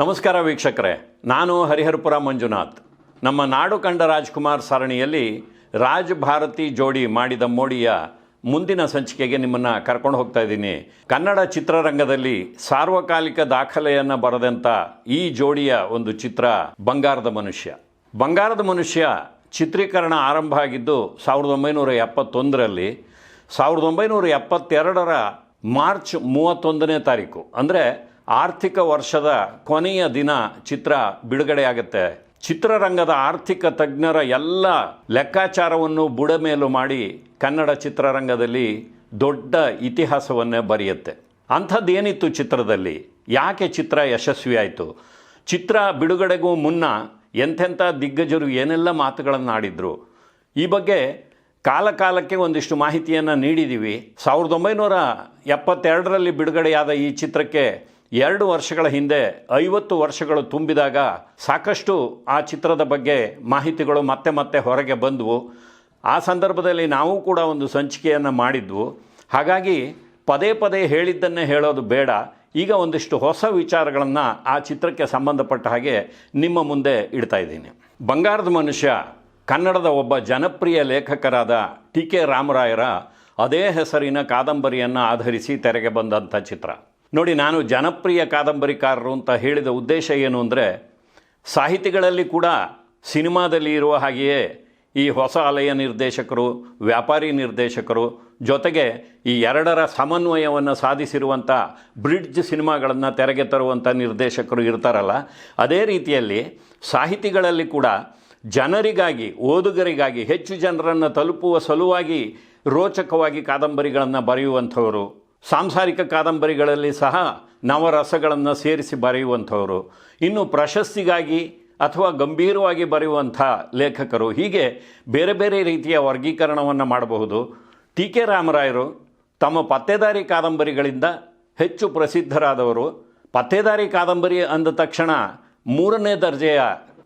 ನಮಸ್ಕಾರ ವೀಕ್ಷಕರೇ, ನಾನು ಹರಿಹರಪುರ ಮಂಜುನಾಥ್. ನಮ್ಮ ನಾಡು ಕಂಡ ರಾಜ್ಕುಮಾರ್ ಸರಣಿಯಲ್ಲಿ ರಾಜ್ ಭಾರತಿ ಜೋಡಿ ಮಾಡಿದ ಮೋಡಿಯ ಮುಂದಿನ ಸಂಚಿಕೆಗೆ ನಿಮ್ಮನ್ನು ಕರ್ಕೊಂಡು ಹೋಗ್ತಾ ಇದ್ದೀನಿ. ಕನ್ನಡ ಚಿತ್ರರಂಗದಲ್ಲಿ ಸಾರ್ವಕಾಲಿಕ ದಾಖಲೆಯನ್ನು ಬರೆದಂಥ ಈ ಜೋಡಿಯ ಒಂದು ಚಿತ್ರ, ಬಂಗಾರದ ಮನುಷ್ಯ. ಬಂಗಾರದ ಮನುಷ್ಯ ಚಿತ್ರೀಕರಣ ಆರಂಭ ಆಗಿದ್ದು ಸಾವಿರದ ಒಂಬೈನೂರ ಎಪ್ಪತ್ತೊಂದರಲ್ಲಿ, ಸಾವಿರದ ಒಂಬೈನೂರ ಎಪ್ಪತ್ತೆರಡರ ಮಾರ್ಚ್ ಮೂವತ್ತೊಂದನೇ ತಾರೀಕು. ಅಂದರೆ ಆರ್ಥಿಕ ವರ್ಷದ ಕೊನೆಯ ದಿನ ಚಿತ್ರ ಬಿಡುಗಡೆಯಾಗುತ್ತೆ. ಚಿತ್ರರಂಗದ ಆರ್ಥಿಕ ತಜ್ಞರ ಎಲ್ಲ ಲೆಕ್ಕಾಚಾರವನ್ನು ಬುಡಮೇಲು ಮಾಡಿ ಕನ್ನಡ ಚಿತ್ರರಂಗದಲ್ಲಿ ದೊಡ್ಡ ಇತಿಹಾಸವನ್ನೇ ಬರೆಯುತ್ತೆ. ಅಂಥದ್ದೇನಿತ್ತು ಚಿತ್ರದಲ್ಲಿ? ಯಾಕೆ ಚಿತ್ರ ಯಶಸ್ವಿಯಾಯಿತು? ಚಿತ್ರ ಬಿಡುಗಡೆಗೂ ಮುನ್ನ ಎಂಥೆಂಥ ದಿಗ್ಗಜರು ಏನೆಲ್ಲ ಮಾತುಗಳನ್ನು ಆಡಿದ್ರು ಈ ಬಗ್ಗೆ ಕಾಲಕಾಲಕ್ಕೆ ಒಂದಿಷ್ಟು ಮಾಹಿತಿಯನ್ನು ನೀಡಿದ್ದೀವಿ ಸಾವಿರದ ಒಂಬೈನೂರ ಎಪ್ಪತ್ತೆರಡರಲ್ಲಿ ಬಿಡುಗಡೆಯಾದ ಈ ಚಿತ್ರಕ್ಕೆ ಎರಡು ವರ್ಷಗಳ ಹಿಂದೆ, ಐವತ್ತು ವರ್ಷಗಳು ತುಂಬಿದಾಗ ಸಾಕಷ್ಟು ಆ ಚಿತ್ರದ ಬಗ್ಗೆ ಮಾಹಿತಿಗಳು ಮತ್ತೆ ಮತ್ತೆ ಹೊರಗೆ ಬಂದವು. ಆ ಸಂದರ್ಭದಲ್ಲಿ ನಾವು ಕೂಡ ಒಂದು ಸಂಚಿಕೆಯನ್ನು ಮಾಡಿದ್ವು. ಹಾಗಾಗಿ ಪದೇ ಪದೇ ಹೇಳಿದ್ದನ್ನೇ ಹೇಳೋದು ಬೇಡ. ಈಗ ಒಂದಿಷ್ಟು ಹೊಸ ವಿಚಾರಗಳನ್ನು ಆ ಚಿತ್ರಕ್ಕೆ ಸಂಬಂಧಪಟ್ಟ ಹಾಗೆ ನಿಮ್ಮ ಮುಂದೆ ಇಡ್ತಾ ಇದ್ದೀನಿ. ಬಂಗಾರದ ಮನುಷ್ಯ, ಕನ್ನಡದ ಒಬ್ಬ ಜನಪ್ರಿಯ ಲೇಖಕರಾದ ಟಿ ಕೆ ರಾಮರಾಯರ ಅದೇ ಹೆಸರಿನ ಕಾದಂಬರಿಯನ್ನು ಆಧರಿಸಿ ತೆರೆಗೆ ಬಂದಂಥ ಚಿತ್ರ. ನೋಡಿ, ನಾನು ಜನಪ್ರಿಯ ಕಾದಂಬರಿಕಾರರು ಅಂತ ಹೇಳಿದ ಉದ್ದೇಶ ಏನು ಅಂದರೆ, ಸಾಹಿತಿಗಳಲ್ಲಿ ಕೂಡ ಸಿನಿಮಾದಲ್ಲಿ ಇರುವ ಹಾಗೆಯೇ ಈ ಹೊಸ ಅಲೆಯ ನಿರ್ದೇಶಕರು, ವ್ಯಾಪಾರಿ ನಿರ್ದೇಶಕರು ಜೊತೆಗೆ ಈ ಎರಡರ ಸಮನ್ವಯವನ್ನು ಸಾಧಿಸಿರುವಂಥ ಬ್ರಿಡ್ಜ್ ಸಿನಿಮಾಗಳನ್ನು ತೆರೆಗೆ ತರುವಂಥ ನಿರ್ದೇಶಕರು ಇರ್ತಾರಲ್ಲ, ಅದೇ ರೀತಿಯಲ್ಲಿ ಸಾಹಿತಿಗಳಲ್ಲಿ ಕೂಡ ಜನರಿಗಾಗಿ, ಓದುಗರಿಗಾಗಿ, ಹೆಚ್ಚು ಜನರನ್ನು ತಲುಪುವ ಸಲುವಾಗಿ ರೋಚಕವಾಗಿ ಕಾದಂಬರಿಗಳನ್ನು ಬರೆಯುವಂಥವರು. ಸಾಂಸಾರಿಕ ಕಾದಂಬರಿಗಳಲ್ಲಿ ಸಹ ನವರಸಗಳನ್ನು ಸೇರಿಸಿ ಬರೆಯುವಂಥವರು. ಇನ್ನು ಪ್ರಶಸ್ತಿಗಾಗಿ ಅಥವಾ ಗಂಭೀರವಾಗಿ ಬರೆಯುವಂಥ ಲೇಖಕರು ಹೀಗೆ ಬೇರೆ ಬೇರೆ ರೀತಿಯ ವರ್ಗೀಕರಣವನ್ನು ಮಾಡಬಹುದು. ಟಿ ಕೆ ರಾಮರಾಯರು ತಮ್ಮ ಪತ್ತೆದಾರಿ ಕಾದಂಬರಿಗಳಿಂದ ಹೆಚ್ಚು ಪ್ರಸಿದ್ಧರಾದವರು. ಪತ್ತೆದಾರಿ ಕಾದಂಬರಿ ಅಂದ ತಕ್ಷಣ ಮೂರನೇ ದರ್ಜೆಯ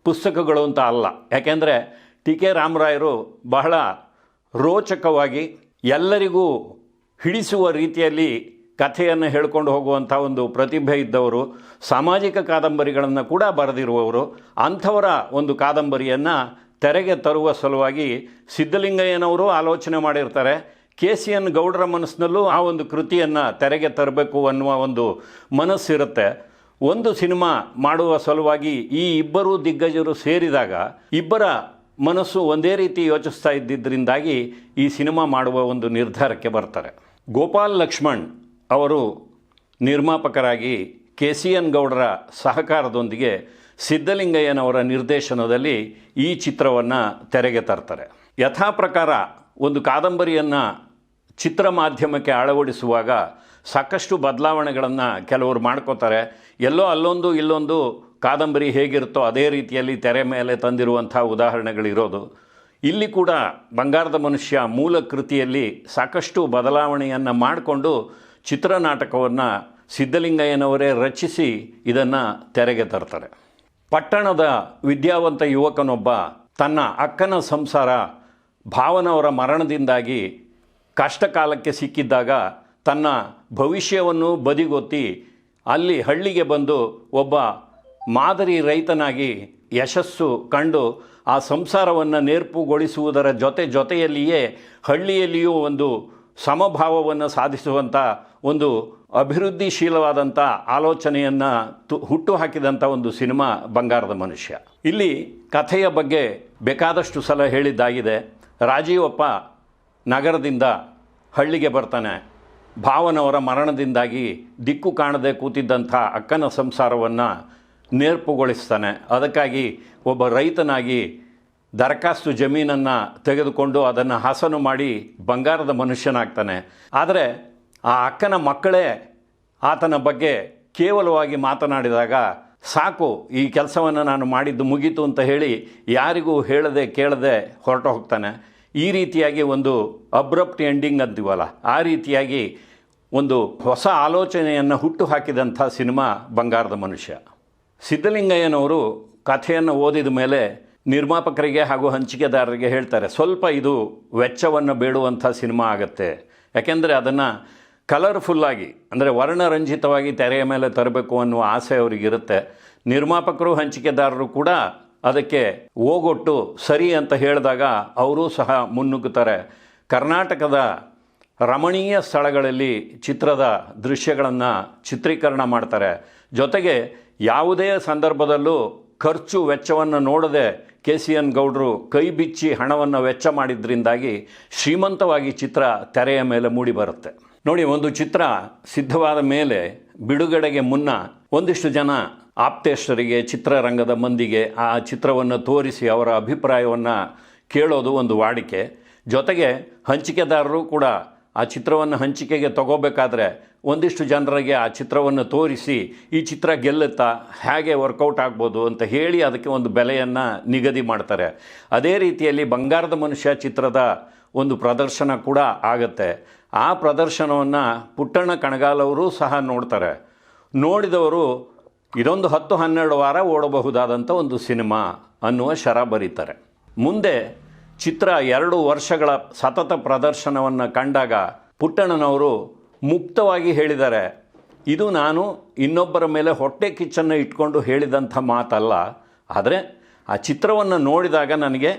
ಪುಸ್ತಕಗಳು ಅಂತ ಅಲ್ಲ. ಯಾಕೆಂದರೆ ಟಿ ಕೆ ರಾಮರಾಯರು ಬಹಳ ರೋಚಕವಾಗಿ ಎಲ್ಲರಿಗೂ ಹಿಡಿಸುವ ರೀತಿಯಲ್ಲಿ ಕಥೆಯನ್ನು ಹೇಳ್ಕೊಂಡು ಹೋಗುವಂಥ ಒಂದು ಪ್ರತಿಭೆ ಇದ್ದವರು, ಸಾಮಾಜಿಕ ಕಾದಂಬರಿಗಳನ್ನು ಕೂಡ ಬರೆದಿರುವವರು, ಅಂಥವರ ಒಂದು ಕಾದಂಬರಿಯನ್ನು ತೆರೆಗೆ ತರುವ ಸಲುವಾಗಿ ಸಿದ್ಧಲಿಂಗಯ್ಯನವರು ಆಲೋಚನೆ ಮಾಡಿರ್ತಾರೆ. ಕೆ ಸಿ ಎನ್ ಗೌಡರ ಮನಸ್ಸಿನಲ್ಲೂ ಆ ಒಂದು ಕೃತಿಯನ್ನು ತೆರೆಗೆ ತರಬೇಕು ಅನ್ನುವ ಒಂದು ಮನಸ್ಸಿರುತ್ತೆ. ಒಂದು ಸಿನಿಮಾ ಮಾಡುವ ಸಲುವಾಗಿ ಈ ಇಬ್ಬರು ದಿಗ್ಗಜರು ಸೇರಿದಾಗ, ಇಬ್ಬರ ಮನಸ್ಸು ಒಂದೇ ರೀತಿ ಯೋಚಿಸ್ತಾ ಇದ್ದಿದ್ದರಿಂದಾಗಿ ಈ ಸಿನಿಮಾ ಮಾಡುವ ಒಂದು ನಿರ್ಧಾರಕ್ಕೆ ಬರ್ತಾರೆ. ಗೋಪಾಲ್ ಲಕ್ಷ್ಮಣ್ ಅವರು ನಿರ್ಮಾಪಕರಾಗಿ ಕೆ ಸಿ ಎನ್ ಗೌಡರ ಸಹಕಾರದೊಂದಿಗೆ ಸಿದ್ಧಲಿಂಗಯ್ಯನವರ ನಿರ್ದೇಶನದಲ್ಲಿ ಈ ಚಿತ್ರವನ್ನು ತೆರೆಗೆ ತರ್ತಾರೆ. ಯಥಾ ಪ್ರಕಾರ ಒಂದು ಕಾದಂಬರಿಯನ್ನು ಚಿತ್ರ ಮಾಧ್ಯಮಕ್ಕೆ ಅಳವಡಿಸುವಾಗ ಸಾಕಷ್ಟು ಬದಲಾವಣೆಗಳನ್ನು ಕೆಲವರು ಮಾಡ್ಕೋತಾರೆ. ಎಲ್ಲೋ ಅಲ್ಲೊಂದು ಇಲ್ಲೊಂದು ಕಾದಂಬರಿ ಹೇಗಿರುತ್ತೋ ಅದೇ ರೀತಿಯಲ್ಲಿ ತೆರೆ ಮೇಲೆ ತಂದಿರುವಂಥ ಉದಾಹರಣೆಗಳಿರೋದು. ಇಲ್ಲಿ ಕೂಡ ಬಂಗಾರದ ಮನುಷ್ಯ ಮೂಲ ಕೃತಿಯಲ್ಲಿ ಸಾಕಷ್ಟು ಬದಲಾವಣೆಯನ್ನು ಮಾಡಿಕೊಂಡು ಚಿತ್ರನಾಟಕವನ್ನು ಸಿದ್ಧಲಿಂಗಯ್ಯನವರೇ ರಚಿಸಿ ಇದನ್ನು ತೆರೆಗೆ ತರ್ತಾರೆ. ಪಟ್ಟಣದ ವಿದ್ಯಾವಂತ ಯುವಕನೊಬ್ಬ ತನ್ನ ಅಕ್ಕನ ಸಂಸಾರ ಭಾವನವರ ಮರಣದಿಂದಾಗಿ ಕಷ್ಟಕಾಲಕ್ಕೆ ಸಿಕ್ಕಿದ್ದಾಗ ತನ್ನ ಭವಿಷ್ಯವನ್ನು ಬದಿಗೊತ್ತಿ ಅಲ್ಲಿ ಹಳ್ಳಿಗೆ ಬಂದು ಒಬ್ಬ ಮಾದರಿ ರೈತನಾಗಿ ಯಶಸ್ಸು ಕಂಡು ಆ ಸಂಸಾರವನ್ನು ನೇರ್ಪುಗೊಳಿಸುವುದರ ಜೊತೆ ಜೊತೆಯಲ್ಲಿಯೇ ಹಳ್ಳಿಯಲ್ಲಿಯೂ ಒಂದು ಸಮಭಾವವನ್ನು ಸಾಧಿಸುವಂಥ ಒಂದು ಅಭಿವೃದ್ಧಿಶೀಲವಾದಂಥ ಆಲೋಚನೆಯನ್ನು ತು ಹುಟ್ಟು ಹಾಕಿದಂಥ ಒಂದು ಸಿನಿಮಾ ಬಂಗಾರದ ಮನುಷ್ಯ. ಇಲ್ಲಿ ಕಥೆಯ ಬಗ್ಗೆ ಬೇಕಾದಷ್ಟು ಸಲ ಹೇಳಿದ್ದಾಗಿದೆ. ರಾಜೀವಪ್ಪ ನಗರದಿಂದ ಹಳ್ಳಿಗೆ ಬರ್ತಾನೆ. ಭಾವನವರ ಮರಣದಿಂದಾಗಿ ದಿಕ್ಕು ಕಾಣದೆ ಕೂತಿದ್ದಂಥ ಅಕ್ಕನ ಸಂಸಾರವನ್ನು ನೇರ್ಪುಗೊಳಿಸ್ತಾನೆ. ಅದಕ್ಕಾಗಿ ಒಬ್ಬ ರೈತನಾಗಿ ದರಖಾಸ್ತು ಜಮೀನನ್ನು ತೆಗೆದುಕೊಂಡು ಅದನ್ನು ಹಸನು ಮಾಡಿ ಬಂಗಾರದ ಮನುಷ್ಯನಾಗ್ತಾನೆ. ಆದರೆ ಆ ಅಕ್ಕನ ಮಕ್ಕಳೇ ಆತನ ಬಗ್ಗೆ ಕೇವಲವಾಗಿ ಮಾತನಾಡಿದಾಗ ಸಾಕು, ಈ ಕೆಲಸವನ್ನು ನಾನು ಮಾಡಿದ್ದು ಮುಗೀತು ಅಂತ ಹೇಳಿ ಯಾರಿಗೂ ಹೇಳದೆ ಕೇಳದೆ ಹೊರಟು ಹೋಗ್ತಾನೆ. ಈ ರೀತಿಯಾಗಿ ಒಂದು ಅಬ್ರಪ್ಟ್ ಎಂಡಿಂಗ್ ಅಂತೀವಲ್ಲ, ಆ ರೀತಿಯಾಗಿ ಒಂದು ಹೊಸ ಆಲೋಚನೆಯನ್ನು ಹುಟ್ಟು ಹಾಕಿದಂಥ ಸಿನಿಮಾ ಬಂಗಾರದ ಮನುಷ್ಯ. ಸಿದ್ಧಲಿಂಗಯ್ಯನವರು ಕಥೆಯನ್ನು ಓದಿದ ಮೇಲೆ ನಿರ್ಮಾಪಕರಿಗೆ ಹಾಗೂ ಹಂಚಿಕೆದಾರರಿಗೆ ಹೇಳ್ತಾರೆ, ಸ್ವಲ್ಪ ಇದು ವೆಚ್ಚವನ್ನು ಬೇಡುವಂಥ ಸಿನಿಮಾ ಆಗುತ್ತೆ. ಯಾಕೆಂದರೆ ಅದನ್ನು ಕಲರ್ಫುಲ್ಲಾಗಿ ಅಂದರೆ ವರ್ಣರಂಜಿತವಾಗಿ ತೆರೆಯ ಮೇಲೆ ತರಬೇಕು ಅನ್ನುವ ಆಸೆ ಅವರಿಗಿರುತ್ತೆ. ನಿರ್ಮಾಪಕರು, ಹಂಚಿಕೆದಾರರು ಕೂಡ ಅದಕ್ಕೆ ಹೋಗೊಟ್ಟು ಸರಿ ಅಂತ ಹೇಳಿದಾಗ ಅವರೂ ಸಹ ಮುನ್ನುಗ್ಗುತ್ತಾರೆ. ಕರ್ನಾಟಕದ ರಮಣೀಯ ಸ್ಥಳಗಳಲ್ಲಿ ಚಿತ್ರದ ದೃಶ್ಯಗಳನ್ನು ಚಿತ್ರೀಕರಣ ಮಾಡ್ತಾರೆ. ಜೊತೆಗೆ ಯಾವುದೇ ಸಂದರ್ಭದಲ್ಲೂ ಖರ್ಚು ವೆಚ್ಚವನ್ನು ನೋಡದೆ ಕೆ ಸಿ ಎನ್ ಗೌಡರು ಕೈ ಬಿಚ್ಚಿ ಹಣವನ್ನು ವೆಚ್ಚ ಮಾಡಿದ್ರಿಂದಾಗಿ ಶ್ರೀಮಂತವಾಗಿ ಚಿತ್ರ ತೆರೆಯ ಮೇಲೆ ಮೂಡಿ ಬರುತ್ತೆ. ನೋಡಿ, ಒಂದು ಚಿತ್ರ ಸಿದ್ಧವಾದ ಮೇಲೆ ಬಿಡುಗಡೆಗೆ ಮುನ್ನ ಒಂದಿಷ್ಟು ಜನ ಆಪ್ತೇಷ್ಟರಿಗೆ, ಚಿತ್ರರಂಗದ ಮಂದಿಗೆ ಆ ಚಿತ್ರವನ್ನು ತೋರಿಸಿ ಅವರ ಅಭಿಪ್ರಾಯವನ್ನು ಕೇಳೋದು ಒಂದು ವಾಡಿಕೆ. ಜೊತೆಗೆ ಹಂಚಿಕೆದಾರರು ಕೂಡ ಆ ಚಿತ್ರವನ್ನು ಹಂಚಿಕೆಗೆ ತಗೋಬೇಕಾದ್ರೆ ಒಂದಿಷ್ಟು ಜನರಿಗೆ ಆ ಚಿತ್ರವನ್ನು ತೋರಿಸಿ, ಈ ಚಿತ್ರ ಗೆಲ್ಲುತ್ತಾ, ಹೇಗೆ ವರ್ಕೌಟ್ ಆಗ್ಬೋದು ಅಂತ ಹೇಳಿ ಅದಕ್ಕೆ ಒಂದು ಬೆಲೆಯನ್ನು ನಿಗದಿ ಮಾಡ್ತಾರೆ. ಅದೇ ರೀತಿಯಲ್ಲಿ ಬಂಗಾರದ ಮನುಷ್ಯ ಚಿತ್ರದ ಒಂದು ಪ್ರದರ್ಶನ ಕೂಡ ಆಗತ್ತೆ. ಆ ಪ್ರದರ್ಶನವನ್ನು ಪುಟ್ಟಣ್ಣ ಕಣಗಾಲವರು ಸಹ ನೋಡ್ತಾರೆ. ನೋಡಿದವರು ಇದೊಂದು ಹತ್ತು ಹನ್ನೆರಡು ವಾರ ಓಡಬಹುದಾದಂಥ ಒಂದು ಸಿನಿಮಾ ಅನ್ನುವ ಶರ ಬರೀತಾರೆ. ಮುಂದೆ ಚಿತ್ರ ಎರಡು ವರ್ಷಗಳ ಸತತ ಪ್ರದರ್ಶನವನ್ನು ಕಂಡಾಗ ಪುಟ್ಟಣ್ಣನವರು ಮುಕ್ತವಾಗಿ ಹೇಳಿದ್ದಾರೆ. ಇದು ನಾನು ಇನ್ನೊಬ್ಬರ ಮೇಲೆ ಹೊಟ್ಟೆ ಕಿಚ್ಚನ್ನು ಇಟ್ಕೊಂಡು ಹೇಳಿದಂಥ ಮಾತಲ್ಲ. ಆದರೆ ಆ ಚಿತ್ರವನ್ನು ನೋಡಿದಾಗ ನನಗೆ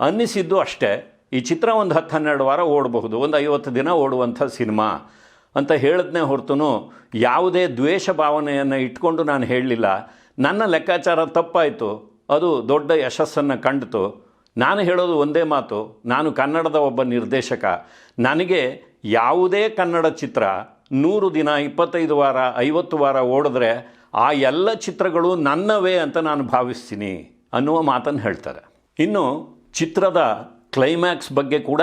ಅನ್ನಿಸಿದ್ದು ಅಷ್ಟೇ. ಈ ಚಿತ್ರ ಒಂದು ಹತ್ತು ಹನ್ನೆರಡು ವಾರ ಓಡಬಹುದು, ಒಂದು ಐವತ್ತು ದಿನ ಓಡುವಂಥ ಸಿನಿಮಾ ಅಂತ ಹೇಳಿದ್ನೇ ಹೊರತು ಯಾವುದೇ ದ್ವೇಷ ಭಾವನೆಯನ್ನು ಇಟ್ಕೊಂಡು ನಾನು ಹೇಳಲಿಲ್ಲ. ನನ್ನ ಲೆಕ್ಕಾಚಾರ ತಪ್ಪಾಯಿತು. ಅದು ದೊಡ್ಡ ಯಶಸ್ಸನ್ನು ಕಂಡಿತು. ನಾನು ಹೇಳೋದು ಒಂದೇ ಮಾತು, ನಾನು ಕನ್ನಡದ ಒಬ್ಬ ನಿರ್ದೇಶಕ. ನನಗೆ ಯಾವುದೇ ಕನ್ನಡ ಚಿತ್ರ ನೂರು ದಿನ, ಇಪ್ಪತ್ತೈದು ವಾರ, ಐವತ್ತು ವಾರ ಓಡಿದ್ರೆ ಆ ಎಲ್ಲ ಚಿತ್ರಗಳು ನನ್ನವೇ ಅಂತ ನಾನು ಭಾವಿಸ್ತೀನಿ ಅನ್ನುವ ಮಾತನ್ನು ಹೇಳ್ತಾರೆ. ಇನ್ನು ಚಿತ್ರದ ಕ್ಲೈಮ್ಯಾಕ್ಸ್ ಬಗ್ಗೆ ಕೂಡ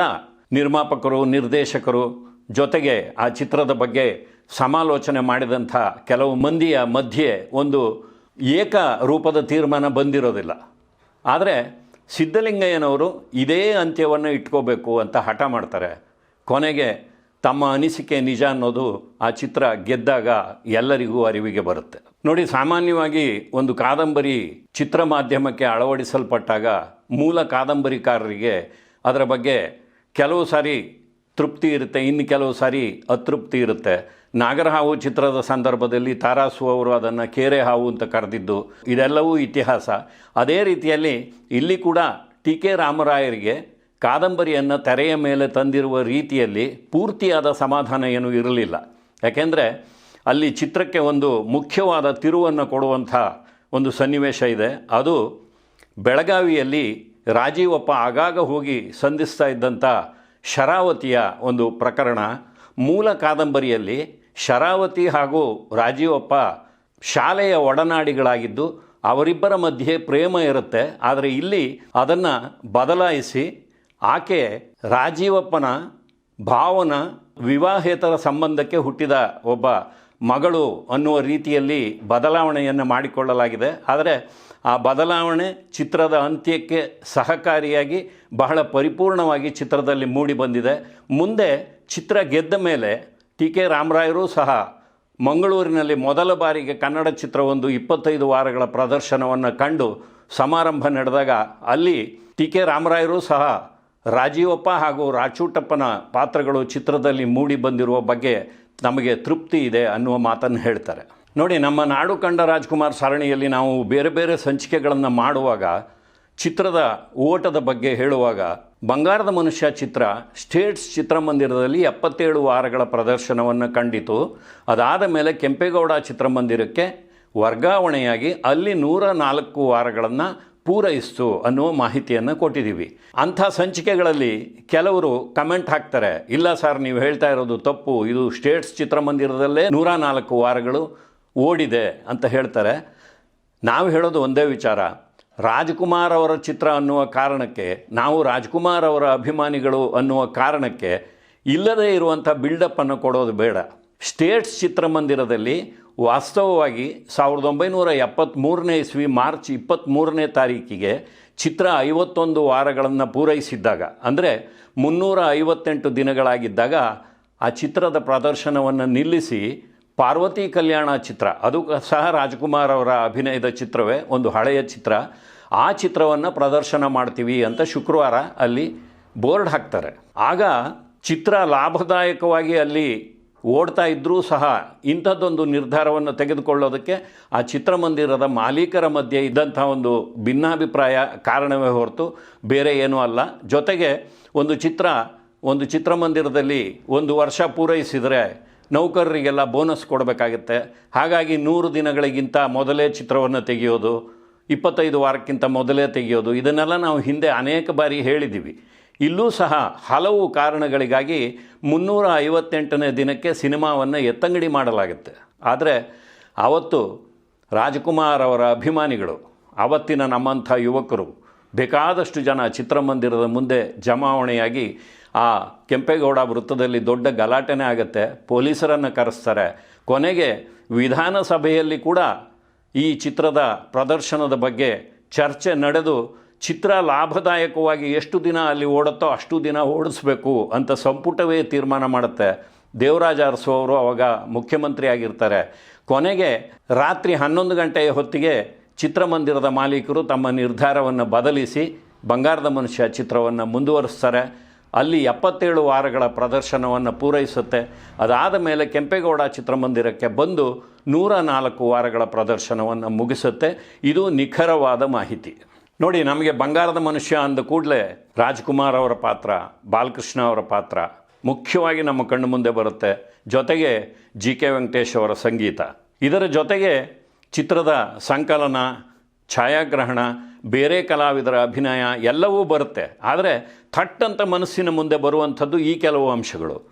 ನಿರ್ಮಾಪಕರು, ನಿರ್ದೇಶಕರು ಜೊತೆಗೆ ಆ ಚಿತ್ರದ ಬಗ್ಗೆ ಸಮಾಲೋಚನೆ ಮಾಡಿದಂಥ ಕೆಲವು ಮಂದಿಯ ಮಧ್ಯೆ ಒಂದು ಏಕ ರೂಪದ ತೀರ್ಮಾನ ಬಂದಿರೋದಿಲ್ಲ. ಆದರೆ ಸಿದ್ಧಲಿಂಗಯ್ಯನವರು ಇದೇ ಅಂತ್ಯವನ್ನು ಇಟ್ಕೋಬೇಕು ಅಂತ ಹಠ ಮಾಡ್ತಾರೆ. ಕೊನೆಗೆ ತಮ್ಮ ಅನಿಸಿಕೆ ನಿಜ ಅನ್ನೋದು ಆ ಚಿತ್ರ ಗೆದ್ದಾಗ ಎಲ್ಲರಿಗೂ ಅರಿವಿಗೆ ಬರುತ್ತೆ. ನೋಡಿ, ಸಾಮಾನ್ಯವಾಗಿ ಒಂದು ಕಾದಂಬರಿ ಚಿತ್ರ ಮಾಧ್ಯಮಕ್ಕೆ ಅಳವಡಿಸಲ್ಪಟ್ಟಾಗ ಮೂಲ ಕಾದಂಬರಿಕಾರರಿಗೆ ಅದರ ಬಗ್ಗೆ ಕೆಲವು ಸಾರಿ ತೃಪ್ತಿ ಇರುತ್ತೆ, ಇನ್ನು ಕೆಲವು ಸಾರಿ ಅತೃಪ್ತಿ ಇರುತ್ತೆ. ನಾಗರಹಾವು ಚಿತ್ರದ ಸಂದರ್ಭದಲ್ಲಿ ತಾರಾಸು ಅವರು ಅದನ್ನು ಕೇರೆ ಹಾವು ಅಂತ ಕರೆದಿದ್ದು, ಇದೆಲ್ಲವೂ ಇತಿಹಾಸ. ಅದೇ ರೀತಿಯಲ್ಲಿ ಇಲ್ಲಿ ಕೂಡ ಟಿ ಕೆ ರಾಮರಾಯರಿಗೆ ಕಾದಂಬರಿಯನ್ನು ತೆರೆಯ ಮೇಲೆ ತಂದಿರುವ ರೀತಿಯಲ್ಲಿ ಪೂರ್ತಿಯಾದ ಸಮಾಧಾನ ಏನೂ ಇರಲಿಲ್ಲ. ಯಾಕೆಂದರೆ ಅಲ್ಲಿ ಚಿತ್ರಕ್ಕೆ ಒಂದು ಮುಖ್ಯವಾದ ತಿರುವನ್ನು ಕೊಡುವಂಥ ಒಂದು ಸನ್ನಿವೇಶ ಇದೆ. ಅದು ಬೆಳಗಾವಿಯಲ್ಲಿ ರಾಜೀವಪ್ಪ ಆಗಾಗ ಹೋಗಿ ಸಂಧಿಸ್ತಾ ಇದ್ದಂಥ ಶರಾವತಿಯ ಒಂದು ಪ್ರಕರಣ. ಮೂಲ ಕಾದಂಬರಿಯಲ್ಲಿ ಶರಾವತಿ ಹಾಗೂ ರಾಜೀವಪ್ಪ ಶಾಲೆಯ ಒಡನಾಡಿಗಳಾಗಿದ್ದು ಅವರಿಬ್ಬರ ಮಧ್ಯೆ ಪ್ರೇಮ ಇರುತ್ತೆ. ಆದರೆ ಇಲ್ಲಿ ಅದನ್ನು ಬದಲಾಯಿಸಿ ಆಕೆ ರಾಜೀವಪ್ಪನ ಭಾವನ ವಿವಾಹೇತರ ಸಂಬಂಧಕ್ಕೆ ಹುಟ್ಟಿದ ಒಬ್ಬ ಮಗಳು ಅನ್ನುವ ರೀತಿಯಲ್ಲಿ ಬದಲಾವಣೆಯನ್ನು ಮಾಡಿಕೊಳ್ಳಲಾಗಿದೆ. ಆದರೆ ಆ ಬದಲಾವಣೆ ಚಿತ್ರದ ಅಂತ್ಯಕ್ಕೆ ಸಹಕಾರಿಯಾಗಿ ಬಹಳ ಪರಿಪೂರ್ಣವಾಗಿ ಚಿತ್ರದಲ್ಲಿ ಮೂಡಿ ಬಂದಿದೆ. ಮುಂದೆ ಚಿತ್ರ ಗೆದ್ದ ಮೇಲೆ ಟಿ ಕೆ ರಾಮರಾಯರು ಸಹ ಮಂಗಳೂರಿನಲ್ಲಿ ಮೊದಲ ಬಾರಿಗೆ ಕನ್ನಡ ಚಿತ್ರವೊಂದು ಇಪ್ಪತ್ತೈದು ವಾರಗಳ ಪ್ರದರ್ಶನವನ್ನು ಕಂಡು ಸಮಾರಂಭ ನಡೆದಾಗ ಅಲ್ಲಿ ಟಿ ಕೆ ರಾಮರಾಯರು ಸಹ ರಾಜೀವಪ್ಪ ಹಾಗೂ ರಾಚೂಟಪ್ಪನ ಪಾತ್ರಗಳು ಚಿತ್ರದಲ್ಲಿ ಮೂಡಿ ಬಂದಿರುವ ಬಗ್ಗೆ ನಮಗೆ ತೃಪ್ತಿ ಇದೆ ಅನ್ನುವ ಮಾತನ್ನು ಹೇಳ್ತಾರೆ. ನೋಡಿ, ನಮ್ಮ ನಾಡು ಕಂಡ ರಾಜ್ಕುಮಾರ್ ಸರಣಿಯಲ್ಲಿ ನಾವು ಬೇರೆ ಬೇರೆ ಸಂಚಿಕೆಗಳನ್ನು ಮಾಡುವಾಗ ಚಿತ್ರದ ಓಟದ ಬಗ್ಗೆ ಹೇಳುವಾಗ ಬಂಗಾರದ ಮನುಷ್ಯ ಚಿತ್ರ, ಸ್ಟೇಟ್ಸ್ ಚಿತ್ರಮಂದಿರದಲ್ಲಿ ಎಪ್ಪತ್ತೇಳು ವಾರಗಳ ಪ್ರದರ್ಶನವನ್ನು ಕಂಡಿತು. ಅದಾದ ಮೇಲೆ ಕೆಂಪೇಗೌಡ ಚಿತ್ರಮಂದಿರಕ್ಕೆ ವರ್ಗಾವಣೆಯಾಗಿ ಅಲ್ಲಿ ನೂರ ನಾಲ್ಕು ವಾರಗಳನ್ನು ಪೂರೈಸ್ತು ಅನ್ನುವ ಮಾಹಿತಿಯನ್ನು ಕೊಟ್ಟಿದ್ದೀವಿ ಅಂಥ ಸಂಚಿಕೆಗಳಲ್ಲಿ ಕೆಲವರು ಕಮೆಂಟ್ ಹಾಕ್ತಾರೆ, ಇಲ್ಲ ಸರ್, ನೀವು ಹೇಳ್ತಾ ಇರೋದು ತಪ್ಪು, ಇದು ಸ್ಟೇಟ್ಸ್ ಚಿತ್ರಮಂದಿರದಲ್ಲೇ ನೂರ ನಾಲ್ಕು ವಾರಗಳು ಓಡಿದೆ ಅಂತ ಹೇಳ್ತಾರೆ. ನಾವು ಹೇಳೋದು ಒಂದೇ ವಿಚಾರ ರಾಜ್ಕುಮಾರ್ ಅವರ ಚಿತ್ರ ಅನ್ನುವ ಕಾರಣಕ್ಕೆ, ನಾವು ರಾಜ್ಕುಮಾರ್ ಅವರ ಅಭಿಮಾನಿಗಳು ಅನ್ನುವ ಕಾರಣಕ್ಕೆ ಇಲ್ಲದೇ ಇರುವಂಥ ಬಿಲ್ಡಪ್ಪನ್ನು ಕೊಡೋದು ಬೇಡ. ಸ್ಟೇಟ್ಸ್ ಚಿತ್ರಮಂದಿರದಲ್ಲಿ ವಾಸ್ತವವಾಗಿ ಸಾವಿರದ ಒಂಬೈನೂರ ಎಪ್ಪತ್ತ್ಮೂರನೇ ಇಸ್ವಿ ಮಾರ್ಚ್ ಇಪ್ಪತ್ತ್ಮೂರನೇ ತಾರೀಕಿಗೆ ಚಿತ್ರ ಐವತ್ತೊಂದು ವಾರಗಳನ್ನು ಪೂರೈಸಿದ್ದಾಗ, ಅಂದರೆ ಮುನ್ನೂರ ಐವತ್ತೆಂಟು ದಿನಗಳಾಗಿದ್ದಾಗ ಆ ಚಿತ್ರದ ಪ್ರದರ್ಶನವನ್ನು ನಿಲ್ಲಿಸಿ ಪಾರ್ವತಿ ಕಲ್ಯಾಣ ಚಿತ್ರ, ಅದು ಸಹ ರಾಜ್ಕುಮಾರ್ ಅವರ ಅಭಿನಯದ ಚಿತ್ರವೇ, ಒಂದು ಹಳೆಯ ಚಿತ್ರ. ಆ ಚಿತ್ರವನ್ನು ಪ್ರದರ್ಶನ ಮಾಡ್ತೀವಿ ಅಂತ ಶುಕ್ರವಾರ ಅಲ್ಲಿ ಬೋರ್ಡ್ ಹಾಕ್ತಾರೆ. ಆಗ ಚಿತ್ರ ಲಾಭದಾಯಕವಾಗಿ ಅಲ್ಲಿ ಓಡ್ತಾ ಇದ್ದರೂ ಸಹ ಇಂಥದ್ದೊಂದು ನಿರ್ಧಾರವನ್ನು ತೆಗೆದುಕೊಳ್ಳೋದಕ್ಕೆ ಆ ಚಿತ್ರಮಂದಿರದ ಮಾಲೀಕರ ಮಧ್ಯೆ ಇದ್ದಂಥ ಒಂದು ಭಿನ್ನಾಭಿಪ್ರಾಯ ಕಾರಣವೇ ಹೊರತು ಬೇರೆ ಏನೂ ಅಲ್ಲ. ಜೊತೆಗೆ ಒಂದು ಚಿತ್ರ, ಒಂದು ಚಿತ್ರಮಂದಿರದಲ್ಲಿ ಒಂದು ವರ್ಷ ಪೂರೈಸಿದರೆ ನೌಕರರಿಗೆಲ್ಲ ಬೋನಸ್ ಕೊಡಬೇಕಾಗುತ್ತೆ. ಹಾಗಾಗಿ ನೂರು ದಿನಗಳಿಗಿಂತ ಮೊದಲೇ ಚಿತ್ರವನ್ನು ತೆಗೆಯೋದು ಇಪ್ಪತ್ತೈದು ವಾರಕ್ಕಿಂತ ಮೊದಲೇ ತೆಗೆಯೋದು, ಇದನ್ನೆಲ್ಲ ನಾವು ಹಿಂದೆ ಅನೇಕ ಬಾರಿ ಹೇಳಿದ್ದೀವಿ. ಇಲ್ಲೂ ಸಹ ಹಲವು ಕಾರಣಗಳಿಗಾಗಿ ಮುನ್ನೂರ ಐವತ್ತೆಂಟನೇ ದಿನಕ್ಕೆ ಸಿನಿಮಾವನ್ನು ಎತ್ತಂಗಡಿ ಮಾಡಲಾಗುತ್ತೆ. ಆದರೆ ಆವತ್ತು ರಾಜ್ಕುಮಾರ್ ಅವರ ಅಭಿಮಾನಿಗಳು ಆವತ್ತಿನ ನಮ್ಮಂಥ ಯುವಕರು, ಬೇಕಾದಷ್ಟು ಜನ ಚಿತ್ರಮಂದಿರದ ಮುಂದೆ ಜಮಾವಣೆಯಾಗಿ ಆ ಕೆಂಪೇಗೌಡ ವೃತ್ತದಲ್ಲಿ ದೊಡ್ಡ ಗಲಾಟೆನೇ ಆಗುತ್ತೆ. ಪೊಲೀಸರನ್ನು ಕರೆಸ್ತಾರೆ. ಕೊನೆಗೆ ವಿಧಾನಸಭೆಯಲ್ಲಿ ಕೂಡ ಈ ಚಿತ್ರದ ಪ್ರದರ್ಶನದ ಬಗ್ಗೆ ಚರ್ಚೆ ನಡೆದು ಚಿತ್ರ ಲಾಭದಾಯಕವಾಗಿ ಎಷ್ಟು ದಿನ ಅಲ್ಲಿ ಓಡುತ್ತೋ ಅಷ್ಟು ದಿನ ಓಡಿಸ್ಬೇಕು ಅಂತ ಸಂಪುಟವೇ ತೀರ್ಮಾನ ಮಾಡುತ್ತೆ. ದೇವರಾಜ ಅರಸು ಅವರು ಅವಾಗ ಮುಖ್ಯಮಂತ್ರಿ ಆಗಿರ್ತಾರೆ. ಕೊನೆಗೆ ರಾತ್ರಿ ಹನ್ನೊಂದು ಗಂಟೆಯ ಹೊತ್ತಿಗೆ ಚಿತ್ರಮಂದಿರದ ಮಾಲೀಕರು ತಮ್ಮ ನಿರ್ಧಾರವನ್ನು ಬದಲಿಸಿ ಬಂಗಾರದ ಮನುಷ್ಯ ಚಿತ್ರವನ್ನು ಮುಂದುವರಿಸ್ತಾರೆ. ಅಲ್ಲಿ ಎಪ್ಪತ್ತೇಳು ವಾರಗಳ ಪ್ರದರ್ಶನವನ್ನು ಪೂರೈಸುತ್ತೆ. ಅದಾದ ಮೇಲೆ ಕೆಂಪೇಗೌಡ ಚಿತ್ರಮಂದಿರಕ್ಕೆ ಬಂದು ನೂರ ನಾಲ್ಕು ವಾರಗಳ ಪ್ರದರ್ಶನವನ್ನು ಮುಗಿಸುತ್ತೆ. ಇದು ನಿಖರವಾದ ಮಾಹಿತಿ. ನೋಡಿ, ನಮಗೆ ಬಂಗಾರದ ಮನುಷ್ಯ ಅಂದ ಕೂಡಲೇ ರಾಜ್ಕುಮಾರ್ ಅವರ ಪಾತ್ರ, ಬಾಲಕೃಷ್ಣ ಅವರ ಪಾತ್ರ ಮುಖ್ಯವಾಗಿ ನಮ್ಮ ಕಣ್ಣು ಮುಂದೆ ಬರುತ್ತೆ. ಜೊತೆಗೆ ಜಿ ಕೆ ವೆಂಕಟೇಶ್ ಅವರ ಸಂಗೀತ. ಇದರ ಜೊತೆಗೆ ಚಿತ್ರದ ಸಂಕಲನ, ಛಾಯಾಗ್ರಹಣ ಬೇರೆ ಕಲಾವಿದರ ಅಭಿನಯ ಎಲ್ಲವೂ ಬರುತ್ತೆ. ಆದರೆ ಥಟ್ಟಂತ ಮನಸ್ಸಿನ ಮುಂದೆ ಬರುವಂಥದ್ದು ಈ ಕೆಲವು ಅಂಶಗಳು.